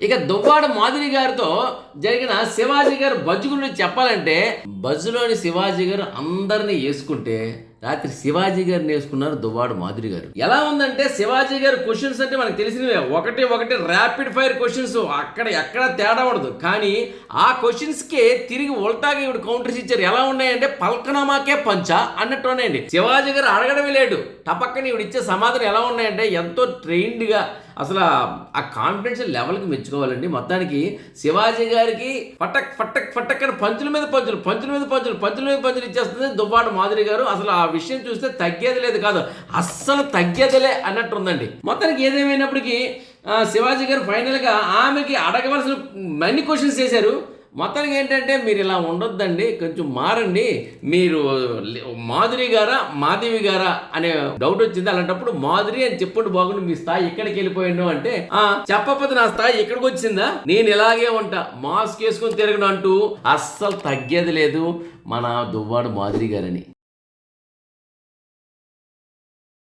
ఇక దువ్వాడ మాధురి గారితో జరిగిన శివాజీ గారు బజ్జు గురించి చెప్పాలంటే బజ్జులోని శివాజీ గారు అందరినీ వేసుకుంటే రాత్రి శివాజీ గారు నేర్చుకున్నారు దువ్వాడు మాధురి గారు. ఎలా ఉందంటే శివాజీ గారు క్వశ్చన్స్ అంటే మనకు తెలిసినవే. ఒకటి ఒకటి ర్యాపిడ్ ఫైర్ క్వశ్చన్స్ అక్కడ ఎక్కడ తేడా ఉండదు. కానీ ఆ క్వశ్చన్స్కే తిరిగి ఉల్టాగా ఇవి కౌంటర్స్ ఇచ్చారు. ఎలా ఉన్నాయంటే పల్కనామాకే పంచ అన్నట్టు ఉన్నాయండి. శివాజీ గారు అడగడమే లేడు టపక్కన ఇవి ఇచ్చే సమాధానం ఎలా ఉన్నాయంటే ఎంతో ట్రైన్డ్గా అసలు ఆ కాన్ఫిడెన్స్ లెవెల్కి మెచ్చుకోవాలండి. మొత్తానికి శివాజీ గారికి పటక్ పటక్ ఫటక్ అని పంచుల మీద పంచులు పంచుల మీద పంచులు పంచుల మీద పంచులు ఇచ్చేస్తుంది దువ్వాడ మాదిరి గారు. అసలు ఆ విషయం చూస్తే తగ్గేది లేదు కాదు. అస్సలు తగ్గేదిలే అన్నట్టు ఉందండి మొత్తానికి ఏదేమైనప్పటికీ శివాజీ గారు ఫైనల్గా ఆమెకి అడగవలసిన మన్ని క్వశ్చన్స్ చేశారు. మొత్తానికి ఏంటంటే మీరు ఇలా ఉండొద్దండి కొంచెం మారండి. మీరు మాధురి గారా మాధవి గారా అనే డౌట్ వచ్చింది. అలాంటప్పుడు మాధురి అని చెప్పండి బాగుండు మీ స్థాయి ఎక్కడికి వెళ్ళిపోయిండు అంటే ఆ చెప్పకపోతే నా స్థాయి ఎక్కడికి వచ్చిందా? నేను ఇలాగే ఉంటా. మాస్క్ వేసుకొని తిరగను అంటూ అస్సలు తగ్గేది లేదు మన దువ్వాడు మాధురి గారని.